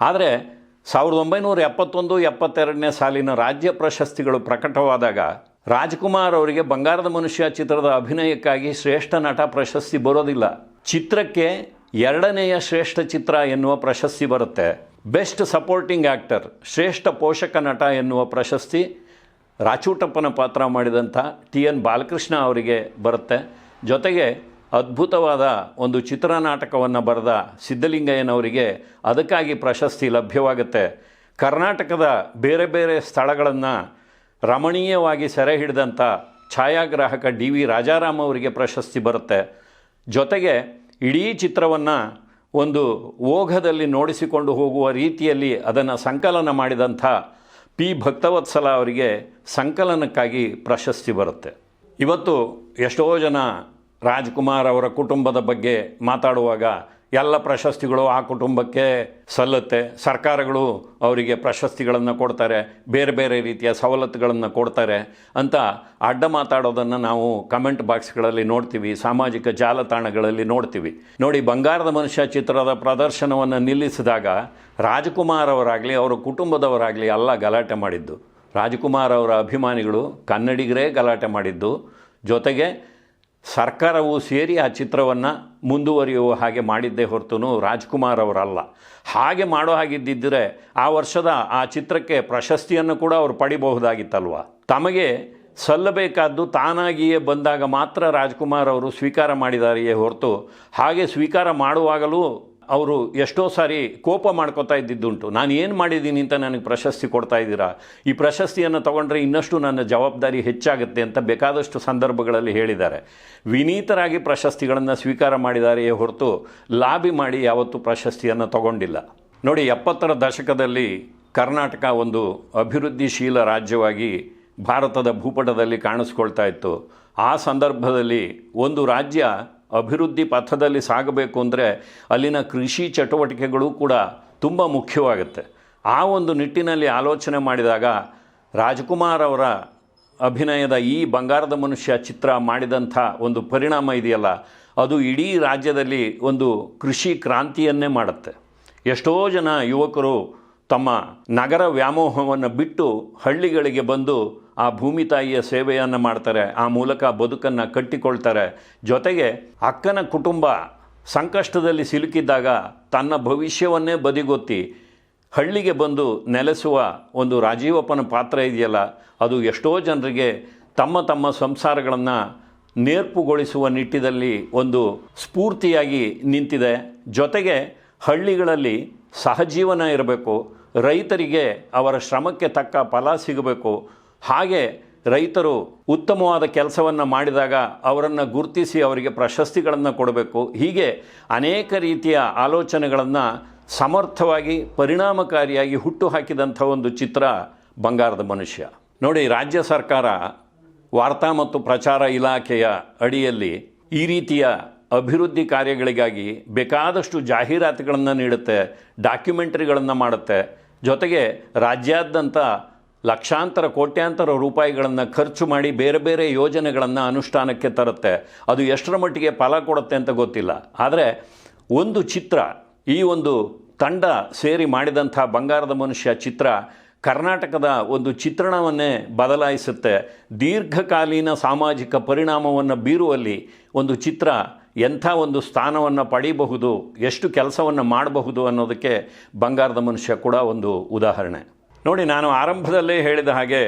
ಆದರೆ ಸಾವಿರದ ಒಂಬೈನೂರ ಎಪ್ಪತ್ತೊಂದು, ಎಪ್ಪತ್ತೆರಡನೇ ಸಾಲಿನ ರಾಜ್ಯ ಪ್ರಶಸ್ತಿಗಳು ಪ್ರಕಟವಾದಾಗ ರಾಜ್ಕುಮಾರ್ ಅವರಿಗೆ ಬಂಗಾರದ ಮನುಷ್ಯ ಚಿತ್ರದ ಅಭಿನಯಕ್ಕಾಗಿ ಶ್ರೇಷ್ಠ ನಟ ಪ್ರಶಸ್ತಿ ಬರೋದಿಲ್ಲ. ಚಿತ್ರಕ್ಕೆ ಎರಡನೆಯ ಶ್ರೇಷ್ಠ ಚಿತ್ರ ಎನ್ನುವ ಪ್ರಶಸ್ತಿ ಬರುತ್ತೆ. ಬೆಸ್ಟ್ ಸಪೋರ್ಟಿಂಗ್ ಆ್ಯಕ್ಟರ್ ಶ್ರೇಷ್ಠ ಪೋಷಕ ನಟ ಎನ್ನುವ ಪ್ರಶಸ್ತಿ ರಾಚೂಟಪ್ಪನ ಪಾತ್ರ ಮಾಡಿದಂಥ ಟಿ ಎನ್ ಬಾಲಕೃಷ್ಣ ಅವರಿಗೆ ಬರುತ್ತೆ. ಜೊತೆಗೆ ಅದ್ಭುತವಾದ ಒಂದು ಚಿತ್ರನಾಟಕವನ್ನು ಬರೆದ ಸಿದ್ಧಲಿಂಗಯ್ಯನವರಿಗೆ ಅದಕ್ಕಾಗಿ ಪ್ರಶಸ್ತಿ ಲಭ್ಯವಾಗುತ್ತೆ. ಕರ್ನಾಟಕದ ಬೇರೆ ಬೇರೆ ಸ್ಥಳಗಳನ್ನು ರಮಣೀಯವಾಗಿ ಸೆರೆ ಹಿಡಿದಂಥ ಛಾಯಾಗ್ರಾಹಕ ಡಿ ವಿ ರಾಜಾರಾಮ್ ಅವರಿಗೆ ಪ್ರಶಸ್ತಿ ಬರುತ್ತೆ. ಜೊತೆಗೆ ಇಡೀ ಚಿತ್ರವನ್ನು ಒಂದು ಓಘದಲ್ಲಿ ನೋಡಿಸಿಕೊಂಡು ಹೋಗುವ ರೀತಿಯಲ್ಲಿ ಅದನ್ನು ಸಂಕಲನ ಮಾಡಿದಂಥ ಪಿ ಭಕ್ತವತ್ಸಲ ಅವರಿಗೆ ಸಂಕಲನಕ್ಕಾಗಿ ಪ್ರಶಸ್ತಿ ಬರುತ್ತೆ. ಇವತ್ತು ಎಷ್ಟೋ ಜನ ರಾಜ್ಕುಮಾರ್ ಅವರ ಕುಟುಂಬದ ಬಗ್ಗೆ ಮಾತಾಡುವಾಗ ಎಲ್ಲ ಪ್ರಶಸ್ತಿಗಳು ಆ ಕುಟುಂಬಕ್ಕೆ ಸಲ್ಲುತ್ತೆ. ಸರ್ಕಾರಗಳು ಅವರಿಗೆ ಪ್ರಶಸ್ತಿಗಳನ್ನು ಕೊಡ್ತಾರೆ. ಬೇರೆ ಬೇರೆ ರೀತಿಯ ಸವಲತ್ತುಗಳನ್ನು ಕೊಡ್ತಾರೆ ಅಂತ ಅಡ್ಡ ಮಾತಾಡೋದನ್ನು ನಾವು ಕಮೆಂಟ್ ಬಾಕ್ಸ್ಗಳಲ್ಲಿ ನೋಡ್ತೀವಿ. ಸಾಮಾಜಿಕ ಜಾಲತಾಣಗಳಲ್ಲಿ ನೋಡ್ತೀವಿ. ನೋಡಿ, ಬಂಗಾರದ ಮನುಷ್ಯ ಚಿತ್ರದ ಪ್ರದರ್ಶನವನ್ನು ನಿಲ್ಲಿಸಿದಾಗ ರಾಜಕುಮಾರ್ ಅವರಾಗಲಿ, ಅವರ ಕುಟುಂಬದವರಾಗಲಿ ಎಲ್ಲ ಗಲಾಟೆ ಮಾಡಿದ್ದು. ರಾಜಕುಮಾರ್ ಅವರ ಅಭಿಮಾನಿಗಳು ಕನ್ನಡಿಗರೇ ಗಲಾಟೆ ಮಾಡಿದ್ದು. ಜೊತೆಗೆ ಸರ್ಕಾರವು ಸೇರಿ ಆ ಚಿತ್ರವನ್ನು ಮುಂದುವರಿಯುವ ಹಾಗೆ ಮಾಡಿದ್ದೇ ಹೊರತು ರಾಜ್ಕುಮಾರ್ ಅವರಲ್ಲ. ಹಾಗೆ ಮಾಡೋ ಹಾಗಿದ್ದಿದ್ದರೆ ಆ ವರ್ಷದ ಆ ಚಿತ್ರಕ್ಕೆ ಪ್ರಶಸ್ತಿಯನ್ನು ಕೂಡ ಅವರು ಪಡಿಬಹುದಾಗಿತ್ತಲ್ವ? ತಮಗೆ ಸಲ್ಲಬೇಕಾದ್ದು ತಾನಾಗಿಯೇ ಬಂದಾಗ ಮಾತ್ರ ರಾಜ್ಕುಮಾರ್ ಅವರು ಸ್ವೀಕಾರ ಮಾಡಿದಾರೆಯೇ ಹೊರತು ಹಾಗೆ ಸ್ವೀಕಾರ ಮಾಡುವಾಗಲೂ ಅವರು ಎಷ್ಟೋ ಸಾರಿ ಕೋಪ ಮಾಡ್ಕೋತಾ ಇದ್ದಿದ್ದುಂಟು. ನಾನು ಏನು ಮಾಡಿದ್ದೀನಿ ಅಂತ ನನಗೆ ಪ್ರಶಸ್ತಿ ಕೊಡ್ತಾ ಇದ್ದೀರಾ? ಈ ಪ್ರಶಸ್ತಿಯನ್ನು ತಗೊಂಡ್ರೆ ಇನ್ನಷ್ಟು ನನ್ನ ಜವಾಬ್ದಾರಿ ಹೆಚ್ಚಾಗುತ್ತೆ ಅಂತ ಬೇಕಾದಷ್ಟು ಸಂದರ್ಭಗಳಲ್ಲಿ ಹೇಳಿದ್ದಾರೆ. ವಿನೀತರಾಗಿ ಪ್ರಶಸ್ತಿಗಳನ್ನು ಸ್ವೀಕಾರ ಮಾಡಿದಾರೆಯೇ ಹೊರತು ಲಾಬಿ ಮಾಡಿ ಯಾವತ್ತೂ ಪ್ರಶಸ್ತಿಯನ್ನು ತಗೊಂಡಿಲ್ಲ. ನೋಡಿ, ಎಪ್ಪತ್ತರ ದಶಕದಲ್ಲಿ ಕರ್ನಾಟಕ ಒಂದು ಅಭಿವೃದ್ಧಿಶೀಲ ರಾಜ್ಯವಾಗಿ ಭಾರತದ ಭೂಪಟದಲ್ಲಿ ಕಾಣಿಸ್ಕೊಳ್ತಾ ಇತ್ತು. ಆ ಸಂದರ್ಭದಲ್ಲಿ ಒಂದು ರಾಜ್ಯ ಅಭಿವೃದ್ಧಿ ಪಥದಲ್ಲಿ ಸಾಗಬೇಕು ಅಂದರೆ ಅಲ್ಲಿನ ಕೃಷಿ ಚಟುವಟಿಕೆಗಳು ಕೂಡ ತುಂಬ ಮುಖ್ಯವಾಗುತ್ತೆ. ಆ ಒಂದು ನಿಟ್ಟಿನಲ್ಲಿ ಆಲೋಚನೆ ಮಾಡಿದಾಗ ರಾಜ್ಕುಮಾರ್ ಅವರ ಅಭಿನಯದ ಈ ಬಂಗಾರದ ಮನುಷ್ಯ ಚಿತ್ರ ಮಾಡಿದಂಥ ಒಂದು ಪರಿಣಾಮ ಇದೆಯಲ್ಲ, ಅದು ಇಡೀ ರಾಜ್ಯದಲ್ಲಿ ಒಂದು ಕೃಷಿ ಕ್ರಾಂತಿಯನ್ನೇ ಮಾಡುತ್ತೆ. ಎಷ್ಟೋ ಜನ ಯುವಕರು ತಮ್ಮ ನಗರ ವ್ಯಾಮೋಹವನ್ನು ಬಿಟ್ಟು ಹಳ್ಳಿಗಳಿಗೆ ಬಂದು ಆ ಭೂಮಿ ತಾಯಿಯ ಸೇವೆಯನ್ನು ಮಾಡ್ತಾರೆ, ಆ ಮೂಲಕ ಬದುಕನ್ನು ಕಟ್ಟಿಕೊಳ್ತಾರೆ. ಜೊತೆಗೆ ಅಕ್ಕನ ಕುಟುಂಬ ಸಂಕಷ್ಟದಲ್ಲಿ ಸಿಲುಕಿದ್ದಾಗ ತನ್ನ ಭವಿಷ್ಯವನ್ನೇ ಬದಿಗೊತ್ತಿ ಹಳ್ಳಿಗೆ ಬಂದು ನೆಲೆಸುವ ಒಂದು ರಾಜೀವಪ್ಪನ ಪಾತ್ರ ಇದೆಯಲ್ಲ, ಅದು ಎಷ್ಟೋ ಜನರಿಗೆ ತಮ್ಮ ತಮ್ಮ ಸಂಸಾರಗಳನ್ನು ನೇರ್ಪುಗೊಳಿಸುವ ನಿಟ್ಟಿನಲ್ಲಿ ಒಂದು ಸ್ಫೂರ್ತಿಯಾಗಿ ನಿಂತಿದೆ. ಜೊತೆಗೆ ಹಳ್ಳಿಗಳಲ್ಲಿ ಸಹಜೀವನ ಇರಬೇಕು, ರೈತರಿಗೆ ಅವರ ಶ್ರಮಕ್ಕೆ ತಕ್ಕ ಫಲ ಸಿಗಬೇಕು ಹಾಗೆ ರೈತರು ಉತ್ತಮವಾದ ಕೆಲಸವನ್ನು ಮಾಡಿದಾಗ ಅವರನ್ನು ಗುರುತಿಸಿ ಅವರಿಗೆ ಪ್ರಶಸ್ತಿಗಳನ್ನು ಕೊಡಬೇಕು. ಹೀಗೆ ಅನೇಕ ರೀತಿಯ ಆಲೋಚನೆಗಳನ್ನು ಸಮರ್ಥವಾಗಿ, ಪರಿಣಾಮಕಾರಿಯಾಗಿ ಹುಟ್ಟು ಹಾಕಿದಂಥ ಒಂದು ಚಿತ್ರ ಬಂಗಾರದ ಮನುಷ್ಯ. ನೋಡಿ, ರಾಜ್ಯ ಸರ್ಕಾರ ವಾರ್ತಾ ಮತ್ತು ಪ್ರಚಾರ ಇಲಾಖೆಯ ಅಡಿಯಲ್ಲಿ ಈ ರೀತಿಯ ಅಭಿವೃದ್ಧಿ ಕಾರ್ಯಗಳಿಗಾಗಿ ಬೇಕಾದಷ್ಟು ಜಾಹೀರಾತುಗಳನ್ನು ನೀಡುತ್ತೆ, ಡಾಕ್ಯುಮೆಂಟ್ರಿಗಳನ್ನು ಮಾಡುತ್ತೆ. ಜೊತೆಗೆ ರಾಜ್ಯಾದ್ಯಂತ ಲಕ್ಷಾಂತರ, ಕೋಟ್ಯಾಂತರ ರೂಪಾಯಿಗಳನ್ನು ಖರ್ಚು ಮಾಡಿ ಬೇರೆ ಬೇರೆ ಯೋಜನೆಗಳನ್ನು ಅನುಷ್ಠಾನಕ್ಕೆ ತರುತ್ತೆ. ಅದು ಎಷ್ಟರ ಮಟ್ಟಿಗೆ ಫಲ ಕೊಡುತ್ತೆ ಅಂತ ಗೊತ್ತಿಲ್ಲ. ಆದರೆ ಒಂದು ಚಿತ್ರ, ಈ ಒಂದು ತಂಡ ಸೇರಿ ಮಾಡಿದಂಥ ಬಂಗಾರದ ಮನುಷ್ಯ ಚಿತ್ರ ಕರ್ನಾಟಕದ ಒಂದು ಚಿತ್ರಣವನ್ನೇ ಬದಲಾಯಿಸುತ್ತೆ. ದೀರ್ಘಕಾಲೀನ ಸಾಮಾಜಿಕ ಪರಿಣಾಮವನ್ನು ಬೀರುವಲ್ಲಿ ಒಂದು ಚಿತ್ರ ಎಂಥ ಒಂದು ಸ್ಥಾನವನ್ನು ಪಡೀಬಹುದು, ಎಷ್ಟು ಕೆಲಸವನ್ನು ಮಾಡಬಹುದು ಅನ್ನೋದಕ್ಕೆ ಬಂಗಾರದ ಮನುಷ್ಯ ಕೂಡ ಒಂದು ಉದಾಹರಣೆ. ನೋಡಿ, ನಾನು ಆರಂಭದಲ್ಲೇ ಹೇಳಿದ ಹಾಗೆ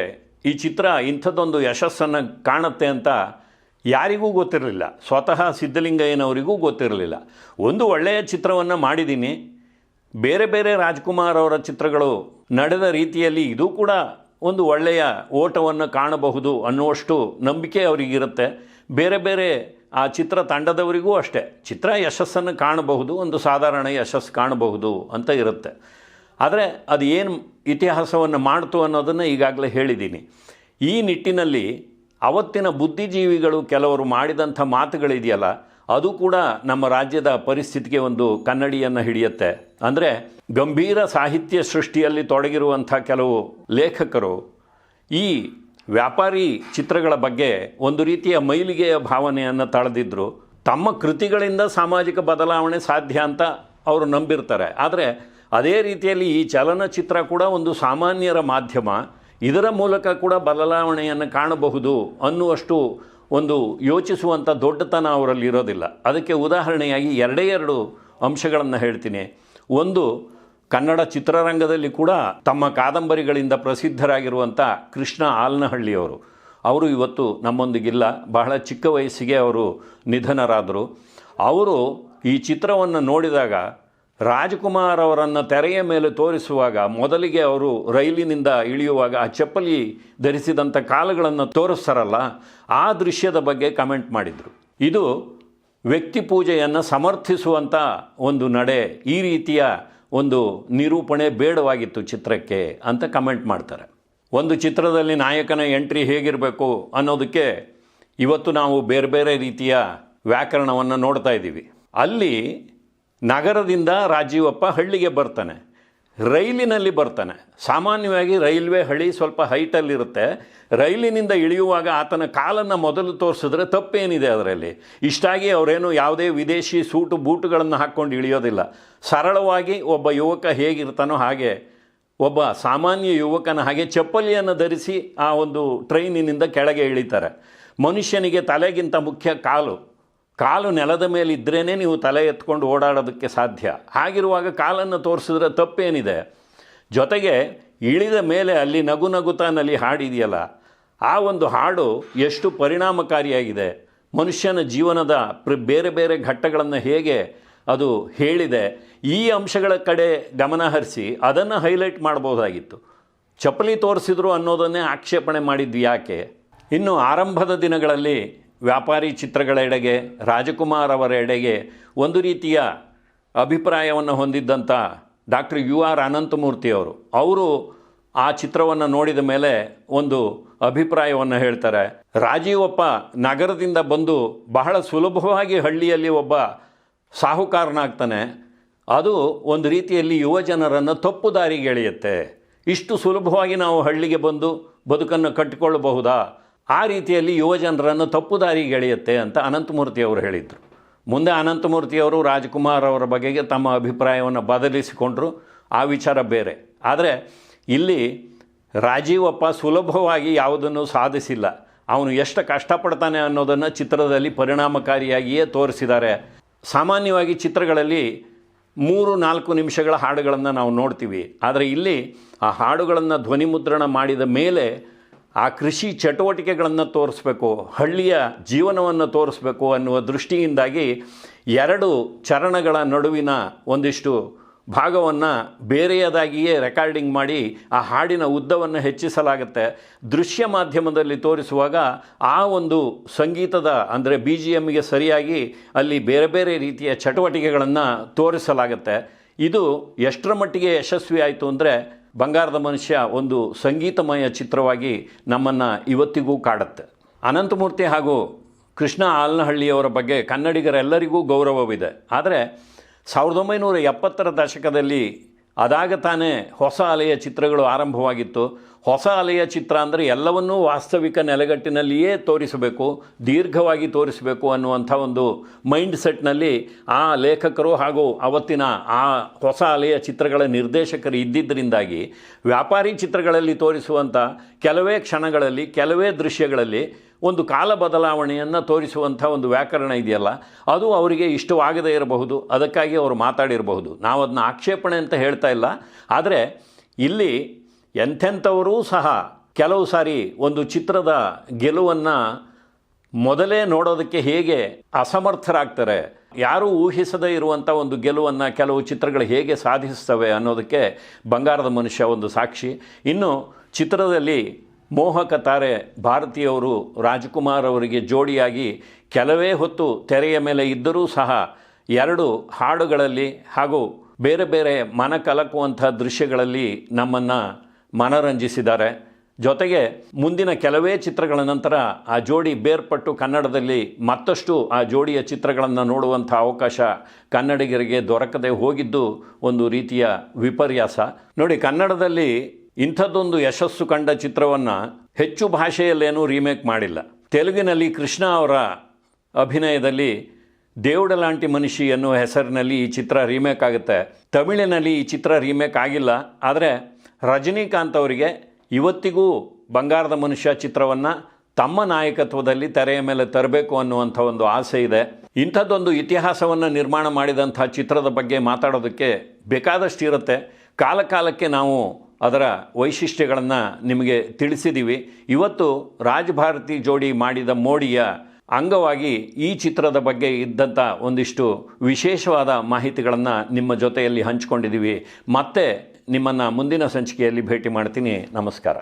ಈ ಚಿತ್ರ ಇಂಥದ್ದೊಂದು ಯಶಸ್ಸನ್ನು ಕಾಣುತ್ತೆ ಅಂತ ಯಾರಿಗೂ ಗೊತ್ತಿರಲಿಲ್ಲ. ಸ್ವತಃ ಸಿದ್ಧಲಿಂಗಯ್ಯನವರಿಗೂ ಗೊತ್ತಿರಲಿಲ್ಲ. ಒಂದು ಒಳ್ಳೆಯ ಚಿತ್ರವನ್ನು ಮಾಡಿದ್ದೀನಿ. ಬೇರೆ ಬೇರೆ ರಾಜ್ಕುಮಾರ್ ಅವರ ಚಿತ್ರಗಳು ನಡೆದ ರೀತಿಯಲ್ಲಿ ಇದು ಕೂಡ ಒಂದು ಒಳ್ಳೆಯ ಓಟವನ್ನು ಕಾಣಬಹುದು ಅನ್ನುವಷ್ಟು ನಂಬಿಕೆ ಅವರಿಗಿರುತ್ತೆ. ಬೇರೆ ಬೇರೆ ಆ ಚಿತ್ರ ತಂಡದವರಿಗೂ ಅಷ್ಟೇ. ಚಿತ್ರ ಯಶಸ್ಸನ್ನು ಕಾಣಬಹುದು, ಒಂದು ಸಾಧಾರಣ ಯಶಸ್ಸು ಕಾಣಬಹುದು ಅಂತ ಇರುತ್ತೆ. ಆದರೆ ಅದು ಏನು ಇತಿಹಾಸವನ್ನು ಮಾಡ್ತು ಅನ್ನೋದನ್ನು ಈಗಾಗಲೇ ಹೇಳಿದ್ದೀನಿ. ಈ ನಿಟ್ಟಿನಲ್ಲಿ ಅವತ್ತಿನ ಬುದ್ಧಿಜೀವಿಗಳು ಕೆಲವರು ಮಾಡಿದಂಥ ಮಾತುಗಳಿದೆಯಲ್ಲ, ಅದು ಕೂಡ ನಮ್ಮ ರಾಜ್ಯದ ಪರಿಸ್ಥಿತಿಗೆ ಒಂದು ಕನ್ನಡಿಯನ್ನು ಹಿಡಿಯುತ್ತೆ. ಅಂದರೆ ಗಂಭೀರ ಸಾಹಿತ್ಯ ಸೃಷ್ಟಿಯಲ್ಲಿ ತೊಡಗಿರುವಂಥ ಕೆಲವು ಲೇಖಕರು ಈ ವ್ಯಾಪಾರಿ ಚಿತ್ರಗಳ ಬಗ್ಗೆ ಒಂದು ರೀತಿಯ ಮೈಲಿಗೆಯ ಭಾವನೆಯನ್ನು ತಳೆದಿದ್ದರು ತಮ್ಮ ಕೃತಿಗಳಿಂದ ಸಾಮಾಜಿಕ ಬದಲಾವಣೆ ಸಾಧ್ಯ ಅಂತ ಅವರು ನಂಬಿರ್ತಾರೆ. ಆದರೆ ಅದೇ ರೀತಿಯಲ್ಲಿ ಈ ಚಲನಚಿತ್ರ ಕೂಡ ಒಂದು ಸಾಮಾನ್ಯರ ಮಾಧ್ಯಮ. ಇದರ ಮೂಲಕ ಕೂಡ ಬದಲಾವಣೆಯನ್ನು ಕಾಣಬಹುದು ಅನ್ನುವಷ್ಟು ಒಂದು ಯೋಚಿಸುವಂಥ ದೊಡ್ಡತನ ಅವರಲ್ಲಿ ಇರೋದಿಲ್ಲ. ಅದಕ್ಕೆ ಉದಾಹರಣೆಯಾಗಿ ಎರಡೇ ಎರಡು ಅಂಶಗಳನ್ನು ಹೇಳ್ತೀನಿ. ಒಂದು, ಕನ್ನಡ ಚಿತ್ರರಂಗದಲ್ಲಿ ಕೂಡ ತಮ್ಮ ಕಾದಂಬರಿಗಳಿಂದ ಪ್ರಸಿದ್ಧರಾಗಿರುವಂಥ ಕೃಷ್ಣ ಆಲ್ನಹಳ್ಳಿಯವರು. ಅವರು ಇವತ್ತು ನಮ್ಮೊಂದಿಗಿಲ್ಲ. ಬಹಳ ಚಿಕ್ಕ ವಯಸ್ಸಿಗೆ ಅವರು ನಿಧನರಾದರು. ಅವರು ಈ ಚಿತ್ರವನ್ನು ನೋಡಿದಾಗ ರಾಜ್ಕುಮಾರ್ ಅವರನ್ನು ತೆರೆಯ ಮೇಲೆ ತೋರಿಸುವಾಗ ಮೊದಲಿಗೆ ಅವರು ರೈಲಿನಿಂದ ಇಳಿಯುವಾಗ ಆ ಚಪ್ಪಲಿ ಧರಿಸಿದಂಥ ಕಾಲುಗಳನ್ನು ತೋರಿಸ್ತಾರಲ್ಲ, ಆ ದೃಶ್ಯದ ಬಗ್ಗೆ ಕಮೆಂಟ್ ಮಾಡಿದರು. ಇದು ವ್ಯಕ್ತಿ ಪೂಜೆಯನ್ನು ಸಮರ್ಥಿಸುವಂಥ ಒಂದು ನಡೆ, ಈ ರೀತಿಯ ಒಂದು ನಿರೂಪಣೆ ಬೇಡವಾಗಿತ್ತು ಚಿತ್ರಕ್ಕೆ ಅಂತ ಕಮೆಂಟ್ ಮಾಡ್ತಾರೆ. ಒಂದು ಚಿತ್ರದಲ್ಲಿ ನಾಯಕನ ಎಂಟ್ರಿ ಹೇಗಿರಬೇಕು ಅನ್ನೋದಕ್ಕೆ ಇವತ್ತು ನಾವು ಬೇರೆ ಬೇರೆ ರೀತಿಯ ವ್ಯಾಕರಣವನ್ನು ನೋಡ್ತಾ ಇದ್ದೀವಿ. ಅಲ್ಲಿ ನಗರದಿಂದ ರಾಜೀವಪ್ಪ ಹಳ್ಳಿಗೆ ಬರ್ತಾನೆ. ರೈಲಿನಲ್ಲಿ ಬರ್ತಾನೆ. ಸಾಮಾನ್ಯವಾಗಿ ರೈಲ್ವೆ ಹಳಿ ಸ್ವಲ್ಪ ಹೈಟಲ್ಲಿರುತ್ತೆ. ರೈಲಿನಿಂದ ಇಳಿಯುವಾಗ ಆತನ ಕಾಲನ್ನು ಮೊದಲು ತೋರಿಸಿದ್ರೆ ತಪ್ಪೇನಿದೆ ಅದರಲ್ಲಿ. ಇಷ್ಟಾಗಿ ಅವರೇನು ಯಾವುದೇ ವಿದೇಶಿ ಸೂಟು ಬೂಟುಗಳನ್ನು ಹಾಕ್ಕೊಂಡು ಇಳಿಯೋದಿಲ್ಲ. ಸರಳವಾಗಿ ಒಬ್ಬ ಯುವಕ ಹೇಗಿರ್ತಾನೋ ಹಾಗೆ, ಒಬ್ಬ ಸಾಮಾನ್ಯ ಯುವಕನ ಹಾಗೆ ಚಪ್ಪಲಿಯನ್ನು ಧರಿಸಿ ಆ ಒಂದು ಟ್ರೈನಿನಿಂದ ಕೆಳಗೆ ಇಳಿತಾರೆ. ಮನುಷ್ಯನಿಗೆ ತಲೆಗಿಂತ ಮುಖ್ಯ ಕಾಲು. ಕಾಲು ನೆಲದ ಮೇಲೆ ಇದ್ರೇ ನೀವು ತಲೆ ಎತ್ಕೊಂಡು ಓಡಾಡೋದಕ್ಕೆ ಸಾಧ್ಯ. ಹಾಗಿರುವಾಗ ಕಾಲನ್ನು ತೋರಿಸಿದ್ರೆ ತಪ್ಪೇನಿದೆ. ಜೊತೆಗೆ ಇಳಿದ ಮೇಲೆ ಅಲ್ಲಿ ನಗು ನಗುತಾನಲ್ಲಿ ಹಾಡಿದೆಯಲ್ಲ, ಆ ಒಂದು ಹಾಡು ಎಷ್ಟು ಪರಿಣಾಮಕಾರಿಯಾಗಿದೆ. ಮನುಷ್ಯನ ಜೀವನದ ಪ್ರ, ಬೇರೆ ಬೇರೆ ಘಟ್ಟಗಳನ್ನು ಹೇಗೆ ಅದು ಹೇಳಿದೆ. ಈ ಅಂಶಗಳ ಕಡೆ ಗಮನ ಹರಿಸಿ ಅದನ್ನು ಹೈಲೈಟ್ ಮಾಡ್ಬೋದಾಗಿತ್ತು ಚಪ್ಪಲಿ ತೋರಿಸಿದ್ರು ಅನ್ನೋದನ್ನೇ ಆಕ್ಷೇಪಣೆ ಮಾಡಿದ್ದು ಯಾಕೆ? ಇನ್ನು ಆರಂಭದ ದಿನಗಳಲ್ಲಿ ವ್ಯಾಪಾರಿ ಚಿತ್ರಗಳ ಎಡೆಗೆ ರಾಜಕುಮಾರ್ ಅವರ ಎಡೆಗೆ ಒಂದು ರೀತಿಯ ಅಭಿಪ್ರಾಯವನ್ನು ಹೊಂದಿದ್ದಂಥ ಡಾಕ್ಟರ್ ಯು ಆರ್ ಅನಂತಮೂರ್ತಿಯವರು. ಅವರು ಆ ಚಿತ್ರವನ್ನು ನೋಡಿದ ಮೇಲೆ ಒಂದು ಅಭಿಪ್ರಾಯವನ್ನು ಹೇಳ್ತಾರೆ. ರಾಜೀವಪ್ಪ ನಗರದಿಂದ ಬಂದು ಬಹಳ ಸುಲಭವಾಗಿ ಹಳ್ಳಿಯಲ್ಲಿ ಒಬ್ಬ ಸಾಹುಕಾರನಾಗ್ತಾನೆ. ಅದು ಒಂದು ರೀತಿಯಲ್ಲಿ ಯುವ ಜನರನ್ನು ತಪ್ಪು ದಾರಿಗೆ ಎಳೆಯುತ್ತೆ. ಇಷ್ಟು ಸುಲಭವಾಗಿ ನಾವು ಹಳ್ಳಿಗೆ ಬಂದು ಬದುಕನ್ನು ಕಟ್ಟಿಕೊಳ್ಳಬಹುದಾ? ಆ ರೀತಿಯಲ್ಲಿ ಯುವ ಜನರನ್ನು ತಪ್ಪು ದಾರಿಗೆ ಎಳೆಯುತ್ತೆ ಅಂತ ಅನಂತಮೂರ್ತಿಯವರು ಹೇಳಿದರು. ಮುಂದೆ ಅನಂತಮೂರ್ತಿಯವರು ರಾಜ್ಕುಮಾರ್ ಅವರ ಬಗೆಗೆ ತಮ್ಮ ಅಭಿಪ್ರಾಯವನ್ನು ಬದಲಿಸಿಕೊಂಡರು. ಆ ವಿಚಾರ ಬೇರೆ. ಆದರೆ ಇಲ್ಲಿ ರಾಜೀವಪ್ಪ ಸುಲಭವಾಗಿ ಯಾವುದನ್ನು ಸಾಧಿಸಿಲ್ಲ. ಅವನು ಎಷ್ಟು ಕಷ್ಟಪಡ್ತಾನೆ ಅನ್ನೋದನ್ನು ಚಿತ್ರದಲ್ಲಿ ಪರಿಣಾಮಕಾರಿಯಾಗಿಯೇ ತೋರಿಸಿದ್ದಾರೆ. ಸಾಮಾನ್ಯವಾಗಿ ಚಿತ್ರಗಳಲ್ಲಿ ಮೂರು, ನಾಲ್ಕು ನಿಮಿಷಗಳ ಹಾಡುಗಳನ್ನು ನಾವು ನೋಡ್ತೀವಿ. ಆದರೆ ಇಲ್ಲಿ ಆ ಹಾಡುಗಳನ್ನು ಧ್ವನಿಮುದ್ರಣ ಮಾಡಿದ ಮೇಲೆ ಆ ಕೃಷಿ ಚಟುವಟಿಕೆಗಳನ್ನು ತೋರಿಸ್ಬೇಕು, ಹಳ್ಳಿಯ ಜೀವನವನ್ನು ತೋರಿಸ್ಬೇಕು ಅನ್ನುವ ದೃಷ್ಟಿಯಿಂದಾಗಿ ಎರಡು ಚರಣಗಳ ನಡುವಿನ ಒಂದಿಷ್ಟು ಭಾಗವನ್ನು ಬೇರೆಯದಾಗಿಯೇ ರೆಕಾರ್ಡಿಂಗ್ ಮಾಡಿ ಆ ಹಾಡಿನ ಉದ್ದವನ್ನು ಹೆಚ್ಚಿಸಲಾಗುತ್ತೆ. ದೃಶ್ಯ ಮಾಧ್ಯಮದಲ್ಲಿ ತೋರಿಸುವಾಗ ಆ ಒಂದು ಸಂಗೀತದ ಅಂದರೆ ಬಿ ಜಿ ಎಮ್ಗೆ ಸರಿಯಾಗಿ ಅಲ್ಲಿ ಬೇರೆ ಬೇರೆ ರೀತಿಯ ಚಟುವಟಿಕೆಗಳನ್ನು ತೋರಿಸಲಾಗುತ್ತೆ. ಇದು ಎಷ್ಟರ ಮಟ್ಟಿಗೆ ಯಶಸ್ವಿ ಆಯಿತು ಅಂದರೆ ಬಂಗಾರದ ಮನುಷ್ಯ ಒಂದು ಸಂಗೀತಮಯ ಚಿತ್ರವಾಗಿ ನಮ್ಮನ್ನು ಇವತ್ತಿಗೂ ಕಾಡುತ್ತೆ. ಅನಂತಮೂರ್ತಿ ಹಾಗೂ ಕೃಷ್ಣ ಆಲನಹಳ್ಳಿಯವರ ಬಗ್ಗೆ ಕನ್ನಡಿಗರೆಲ್ಲರಿಗೂ ಗೌರವವಿದೆ. ಆದರೆ ಸಾವಿರದ ಒಂಬೈನೂರ ಎಪ್ಪತ್ತರ ದಶಕದಲ್ಲಿ ಅದಾಗ ತಾನೇ ಹೊಸ ಅಲೆಯ ಚಿತ್ರಗಳು ಆರಂಭವಾಗಿತ್ತು. ಹೊಸ ಅಲೆಯ ಚಿತ್ರ ಅಂದರೆ ಎಲ್ಲವನ್ನೂ ವಾಸ್ತವಿಕ ನೆಲೆಗಟ್ಟಿನಲ್ಲಿಯೇ ತೋರಿಸಬೇಕು, ದೀರ್ಘವಾಗಿ ತೋರಿಸಬೇಕು ಅನ್ನುವಂಥ ಒಂದು ಮೈಂಡ್ ಸೆಟ್ನಲ್ಲಿ ಆ ಲೇಖಕರು ಹಾಗೂ ಅವತ್ತಿನ ಆ ಹೊಸ ಅಲೆಯ ಚಿತ್ರಗಳ ನಿರ್ದೇಶಕರು ಇದ್ದಿದ್ದರಿಂದಾಗಿ ವ್ಯಾಪಾರಿ ಚಿತ್ರಗಳಲ್ಲಿ ತೋರಿಸುವಂಥ ಕೆಲವೇ ಕ್ಷಣಗಳಲ್ಲಿ, ಕೆಲವೇ ದೃಶ್ಯಗಳಲ್ಲಿ ಒಂದು ಕಾಲ ಬದಲಾವಣೆಯನ್ನು ತೋರಿಸುವಂಥ ಒಂದು ವ್ಯಾಕರಣ ಇದೆಯಲ್ಲ, ಅದು ಅವರಿಗೆ ಇಷ್ಟವಾಗದೇ ಇರಬಹುದು. ಅದಕ್ಕಾಗಿ ಅವರು ಮಾತಾಡಿರಬಹುದು. ನಾವು ಅದನ್ನ ಆಕ್ಷೇಪಣೆ ಅಂತ ಹೇಳ್ತಾ ಇಲ್ಲ. ಆದರೆ ಇಲ್ಲಿ ಎಂಥೆಂಥವರೂ ಸಹ ಕೆಲವು ಸಾರಿ ಒಂದು ಚಿತ್ರದ ಗೆಲುವನ್ನು ಮೊದಲೇ ನೋಡೋದಕ್ಕೆ ಹೇಗೆ ಅಸಮರ್ಥರಾಗ್ತಾರೆ, ಯಾರೂ ಊಹಿಸದೇ ಇರುವಂಥ ಒಂದು ಗೆಲುವನ್ನು ಕೆಲವು ಚಿತ್ರಗಳು ಹೇಗೆ ಸಾಧಿಸ್ತವೆ ಅನ್ನೋದಕ್ಕೆ ಬಂಗಾರದ ಮನುಷ್ಯ ಒಂದು ಸಾಕ್ಷಿ. ಇನ್ನು ಚಿತ್ರದಲ್ಲಿ ಮೋಹಕ ತಾರೆ ಭಾರತೀಯವರು ರಾಜ್ಕುಮಾರ್ ಅವರಿಗೆ ಜೋಡಿಯಾಗಿ ಕೆಲವೇ ಹೊತ್ತು ತೆರೆಯ ಮೇಲೆ ಇದ್ದರೂ ಸಹ ಎರಡು ಹಾಡುಗಳಲ್ಲಿ ಹಾಗೂ ಬೇರೆ ಬೇರೆ ಮನ ಕಲಕುವಂಥ ದೃಶ್ಯಗಳಲ್ಲಿ ನಮ್ಮನ್ನು ಮನರಂಜಿಸಿದ್ದಾರೆ. ಜೊತೆಗೆ ಮುಂದಿನ ಕೆಲವೇ ಚಿತ್ರಗಳ ನಂತರ ಆ ಜೋಡಿ ಬೇರ್ಪಟ್ಟು ಕನ್ನಡದಲ್ಲಿ ಮತ್ತಷ್ಟು ಆ ಜೋಡಿಯ ಚಿತ್ರಗಳನ್ನು ನೋಡುವಂಥ ಅವಕಾಶ ಕನ್ನಡಿಗರಿಗೆ ದೊರಕದೆ ಹೋಗಿದ್ದು ಒಂದು ರೀತಿಯ ವಿಪರ್ಯಾಸ. ನೋಡಿ, ಕನ್ನಡದಲ್ಲಿ ಇಂಥದ್ದೊಂದು ಯಶಸ್ಸು ಕಂಡ ಚಿತ್ರವನ್ನು ಹೆಚ್ಚು ಭಾಷೆಯಲ್ಲೇನೂ ರೀಮೇಕ್ ಮಾಡಿಲ್ಲ. ತೆಲುಗಿನಲ್ಲಿ ಕೃಷ್ಣ ಅವರ ಅಭಿನಯದಲ್ಲಿ ದೇವುಡಲಾಂಟಿ ಮನುಷ್ಯ ಎನ್ನುವ ಹೆಸರಿನಲ್ಲಿ ಈ ಚಿತ್ರ ರೀಮೇಕ್ ಆಗುತ್ತೆ. ತಮಿಳಿನಲ್ಲಿ ಈ ಚಿತ್ರ ರೀಮೇಕ್ ಆಗಿಲ್ಲ. ಆದರೆ ರಜನಿಕಾಂತ್ ಅವರಿಗೆ ಇವತ್ತಿಗೂ ಬಂಗಾರದ ಮನುಷ್ಯ ಚಿತ್ರವನ್ನು ತಮ್ಮ ನಾಯಕತ್ವದಲ್ಲಿ ತೆರೆಯ ಮೇಲೆ ತರಬೇಕು ಅನ್ನುವಂಥ ಒಂದು ಆಸೆ ಇದೆ. ಇಂಥದ್ದೊಂದು ಇತಿಹಾಸವನ್ನು ನಿರ್ಮಾಣ ಮಾಡಿದಂಥ ಚಿತ್ರದ ಬಗ್ಗೆ ಮಾತಾಡೋದಕ್ಕೆ ಬೇಕಾದಷ್ಟು ಇರುತ್ತೆ. ಕಾಲಕಾಲಕ್ಕೆ ನಾವು ಅದರ ವೈಶಿಷ್ಟ್ಯಗಳನ್ನು ನಿಮಗೆ ತಿಳಿಸಿದ್ದೀವಿ ಇವತ್ತು ರಾಜಭಾರತಿ ಜೋಡಿ ಮಾಡಿದ ಮೋಡಿಯ ಅಂಗವಾಗಿ ಈ ಚಿತ್ರದ ಬಗ್ಗೆ ಇದ್ದಂಥ ಒಂದಿಷ್ಟು ವಿಶೇಷವಾದ ಮಾಹಿತಿಗಳನ್ನು ನಿಮ್ಮ ಜೊತೆಯಲ್ಲಿ ಹಂಚಿಕೊಂಡಿದ್ದೀವಿ ಮತ್ತೆ ನಿಮ್ಮನ್ನು ಮುಂದಿನ ಸಂಚಿಕೆಯಲ್ಲಿ ಭೇಟಿ ಮಾಡ್ತೀನಿ. ನಮಸ್ಕಾರ.